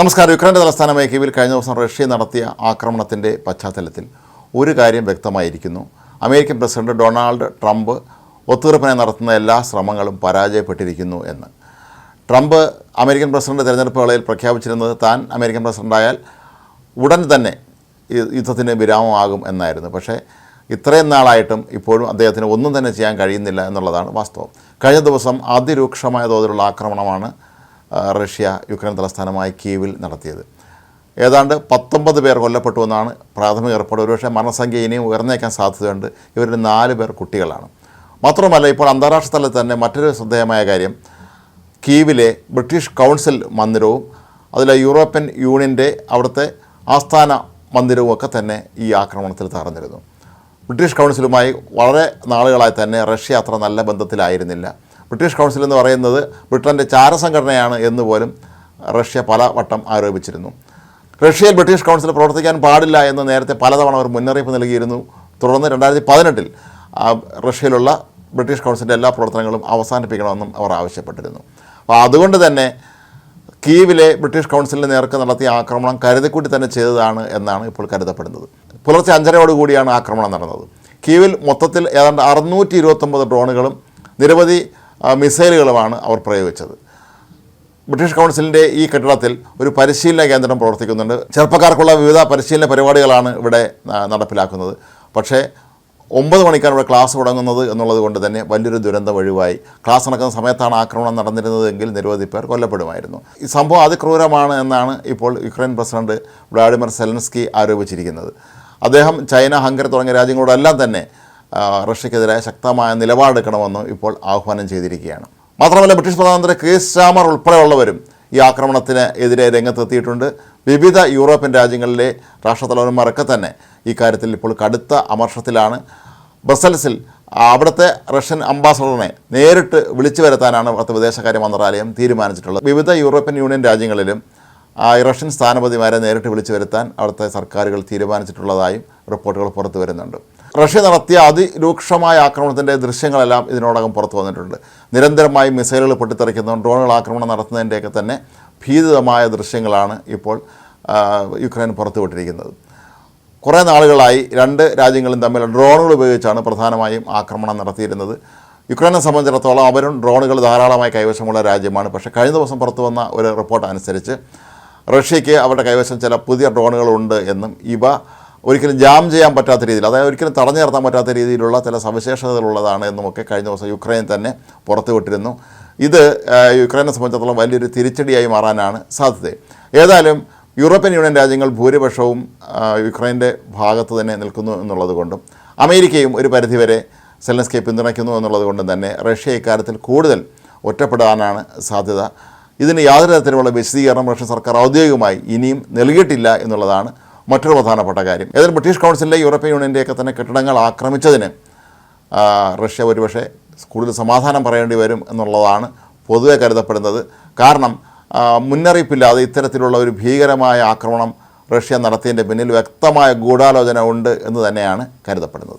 നമസ്കാരം. യുക്രൈന്റെ തലസ്ഥാനമായ കീവിൽ കഴിഞ്ഞ ദിവസം റഷ്യ നടത്തിയ ആക്രമണത്തിന്റെ പശ്ചാത്തലത്തിൽ ഒരു കാര്യം വ്യക്തമായിരിക്കുന്നു. അമേരിക്കൻ പ്രസിഡന്റ് ഡൊണാൾഡ് ട്രംപ് ഒത്തുതീർപ്പിനായി നടത്തുന്ന എല്ലാ ശ്രമങ്ങളും പരാജയപ്പെട്ടിരിക്കുന്നു എന്ന്. ട്രംപ് അമേരിക്കൻ പ്രസിഡന്റ് തെരഞ്ഞെടുപ്പ് വേളയിൽ പ്രഖ്യാപിച്ചിരുന്നത് താൻ അമേരിക്കൻ പ്രസിഡന്റായാൽ ഉടൻ തന്നെ യുദ്ധത്തിന് വിരാമമാകും എന്നായിരുന്നു. പക്ഷേ ഇത്രയും നാളായിട്ടും ഇപ്പോഴും അദ്ദേഹത്തിന് ഒന്നും തന്നെ ചെയ്യാൻ കഴിയുന്നില്ല എന്നുള്ളതാണ് വാസ്തവം. കഴിഞ്ഞ ദിവസം അതിരൂക്ഷമായ തോതിലുള്ള ആക്രമണമാണ് റഷ്യ യുക്രൈൻ തലസ്ഥാനമായ കീവിൽ നടത്തിയത്. ഏതാണ്ട് പത്തൊമ്പത് പേർ കൊല്ലപ്പെട്ടു എന്നാണ് പ്രാഥമിക റിപ്പോർട്ട്. ഒരുപക്ഷെ മരണസംഖ്യ ഇനിയും ഉയർന്നേക്കാൻ സാധ്യതയുണ്ട്. ഇവരിൽ നാല് പേർ കുട്ടികളാണ്. മാത്രമല്ല ഇപ്പോൾ അന്താരാഷ്ട്ര തലത്തിൽ തന്നെ മറ്റൊരു ശ്രദ്ധേയമായ കാര്യം. കീവിലെ ബ്രിട്ടീഷ് കൗൺസിൽ മന്ദിരവും അതിലെ യൂറോപ്യൻ യൂണിയന്റെ അവിടുത്തെ ആസ്ഥാന മന്ദിരവും ഒക്കെ തന്നെ ഈ ആക്രമണത്തിൽ തകർന്നിരുന്നു. ബ്രിട്ടീഷ് കൗൺസിലുമായി വളരെ നാളുകളായി തന്നെ റഷ്യ അത്ര നല്ല ബന്ധത്തിലായിരുന്നില്ല. ബ്രിട്ടീഷ് കൗൺസിൽ എന്ന് പറയുന്നത് ബ്രിട്ടന്റെ ചാരസംഘടനയാണ് എന്ന് പോലും റഷ്യ പല വട്ടം ആരോപിച്ചിരുന്നു. റഷ്യയിൽ ബ്രിട്ടീഷ് കൗൺസിൽ പ്രവർത്തിക്കാൻ പാടില്ല എന്ന് നേരത്തെ പലതവണ അവർ മുന്നറിയിപ്പ് നൽകിയിരുന്നു. തുടർന്ന് രണ്ടായിരത്തി പതിനെട്ടിൽ റഷ്യയിലുള്ള ബ്രിട്ടീഷ് കൗൺസിലിന്റെ എല്ലാ പ്രവർത്തനങ്ങളും അവസാനിപ്പിക്കണമെന്നും അവർ ആവശ്യപ്പെട്ടിരുന്നു. അപ്പോൾ അതുകൊണ്ട് തന്നെ കീവിലെ ബ്രിട്ടീഷ് കൗൺസിലിന് നേർക്ക് നടത്തിയ ആക്രമണം കരുതിക്കൂട്ടി തന്നെ ചെയ്തതാണ് എന്നാണ് ഇപ്പോൾ കരുതപ്പെടുന്നത്. പുലർച്ചെ അഞ്ചരയോടുകൂടിയാണ് ആക്രമണം നടന്നത്. കീവിൽ മൊത്തത്തിൽ ഏതാണ്ട് അറുന്നൂറ്റി ഇരുപത്തൊമ്പത് ഡ്രോണുകളും നിരവധി മിസൈലുകളുമാണ് അവർ പ്രയോഗിച്ചത്. ബ്രിട്ടീഷ് കൗൺസിലിന്റെ ഈ കെട്ടിടത്തിൽ ഒരു പരിശീലന കേന്ദ്രം പ്രവർത്തിക്കുന്നുണ്ട്. ചെറുപ്പക്കാർക്കുള്ള വിവിധ പരിശീലന പരിപാടികളാണ് ഇവിടെ നടപ്പിലാക്കുന്നത്. പക്ഷേ ഒമ്പത് മണിക്കാണ് ഇവിടെ ക്ലാസ് തുടങ്ങുന്നത് എന്നുള്ളത് കൊണ്ട് തന്നെ വലിയൊരു ദുരന്തം ഒഴിവായി ക്ലാസ് നടക്കുന്ന സമയത്താണ് ആക്രമണം നടന്നിരുന്നതെങ്കിൽ നിരവധി പേർ കൊല്ലപ്പെടുമായിരുന്നു. ഈ സംഭവം അതിക്രൂരമാണ് എന്നാണ് ഇപ്പോൾ യുക്രൈൻ പ്രസിഡന്റ് വ്ളാഡിമിർ സെലൻസ്കി ആരോപിച്ചിരിക്കുന്നത്. അദ്ദേഹം ചൈന ഹംഗറി തുടങ്ങിയ രാജ്യങ്ങളോടെല്ലാം തന്നെ റഷ്യക്കെതിരായ ശക്തമായ നിലപാടെടുക്കണമെന്ന് ഇപ്പോൾ ആഹ്വാനം ചെയ്തിരിക്കുകയാണ്. മാത്രമല്ല ബ്രിട്ടീഷ് പ്രധാനമന്ത്രി ക്രിസ് ചാമർ ഉൾപ്പെടെയുള്ളവരും ഈ ആക്രമണത്തിന് എതിരെ രംഗത്തെത്തിയിട്ടുണ്ട്. വിവിധ യൂറോപ്യൻ രാജ്യങ്ങളിലെ രാഷ്ട്രത്തലവന്മാരൊക്കെ തന്നെ ഈ കാര്യത്തിൽ ഇപ്പോൾ കടുത്ത അമർഷത്തിലാണ്. ബ്രസൽസിൽ അവിടുത്തെ റഷ്യൻ അംബാസഡറിനെ നേരിട്ട് വിളിച്ചു വരുത്താനാണ് അവിടുത്തെ വിദേശകാര്യ മന്ത്രാലയം തീരുമാനിച്ചിട്ടുള്ളത്. വിവിധ യൂറോപ്യൻ യൂണിയൻ രാജ്യങ്ങളിലും റഷ്യൻ സ്ഥാനപതിമാരെ നേരിട്ട് വിളിച്ചു വരുത്താൻ അവിടുത്തെ സർക്കാരുകൾ തീരുമാനിച്ചിട്ടുള്ളതായും റിപ്പോർട്ടുകൾ പുറത്തു വരുന്നുണ്ട്. റഷ്യ നടത്തിയ അതിരൂക്ഷമായ ആക്രമണത്തിന്റെ ദൃശ്യങ്ങളെല്ലാം ഇതിനോടകം പുറത്തു വന്നിട്ടുണ്ട്. നിരന്തരമായി മിസൈലുകൾ പൊട്ടിത്തെറിക്കുന്നതും ഡ്രോണുകൾ ആക്രമണം നടത്തുന്നതിന്റെയൊക്കെ തന്നെ ഭീതിതമായ ദൃശ്യങ്ങളാണ് ഇപ്പോൾ യുക്രൈൻ പുറത്തുവിട്ടിരിക്കുന്നത്. കുറേ നാളുകളായി രണ്ട് രാജ്യങ്ങളും തമ്മിൽ ഡ്രോണുകൾ ഉപയോഗിച്ചാണ് പ്രധാനമായും ആക്രമണം നടത്തിയിരുന്നത്. യുക്രൈനെ സംബന്ധിച്ചിടത്തോളം അവരും ഡ്രോണുകൾ ധാരാളമായി കൈവശമുള്ള രാജ്യമാണ്. പക്ഷേ കഴിഞ്ഞ ദിവസം പുറത്തു വന്ന ഒരു റിപ്പോർട്ട് അനുസരിച്ച് റഷ്യയ്ക്ക് അവരുടെ കൈവശം ചില പുതിയ ഡ്രോണുകളുണ്ട് എന്നും ഇവ ഒരിക്കലും ജാം ചെയ്യാൻ പറ്റാത്ത രീതിയിൽ അതായത് ഒരിക്കലും തടഞ്ഞു നിർത്താൻ പറ്റാത്ത രീതിയിലുള്ള ചില സവിശേഷതകളുള്ളതാണ് എന്നുമൊക്കെ കഴിഞ്ഞ ദിവസം യുക്രൈൻ തന്നെ പുറത്തുവിട്ടിരുന്നു. ഇത് യുക്രൈനെ സംബന്ധിച്ചിടത്തോളം വലിയൊരു തിരിച്ചടിയായി മാറാനാണ് സാധ്യത. ഏതായാലും യൂറോപ്യൻ യൂണിയൻ രാജ്യങ്ങൾ ഭൂരിപക്ഷവും യുക്രൈന്റെ ഭാഗത്ത് തന്നെ നിൽക്കുന്നു എന്നുള്ളത് കൊണ്ടും അമേരിക്കയും ഒരു പരിധിവരെ സെലൻസ്കയെ പിന്തുണയ്ക്കുന്നു എന്നുള്ളത് കൊണ്ടും തന്നെ റഷ്യ ഇക്കാര്യത്തിൽ കൂടുതൽ ഒറ്റപ്പെടാനാണ് സാധ്യത. ഇതിന് യാതൊരു തരത്തിലുള്ള വിശദീകരണം റഷ്യൻ സർക്കാർ ഔദ്യോഗികമായി ഇനിയും നൽകിയിട്ടില്ല എന്നുള്ളതാണ് മറ്റൊരു പ്രധാനപ്പെട്ട കാര്യം. ഏതായാലും ബ്രിട്ടീഷ് കൗൺസിലിലെ യൂറോപ്യൻ യൂണിയന്റെയൊക്കെ തന്നെ കെട്ടിടങ്ങൾ ആക്രമിച്ചതിന് റഷ്യ ഒരുപക്ഷെ കൂടുതൽ സമാധാനം പറയേണ്ടി വരും എന്നുള്ളതാണ് പൊതുവെ കരുതപ്പെടുന്നത്. കാരണം മുന്നറിയിപ്പില്ലാതെ ഇത്തരത്തിലുള്ള ഒരു ഭീകരമായ ആക്രമണം റഷ്യ നടത്തിയതിന്റെ പിന്നിൽ വ്യക്തമായ ഗൂഢാലോചന ഉണ്ട് എന്ന് തന്നെയാണ് കരുതപ്പെടുന്നത്.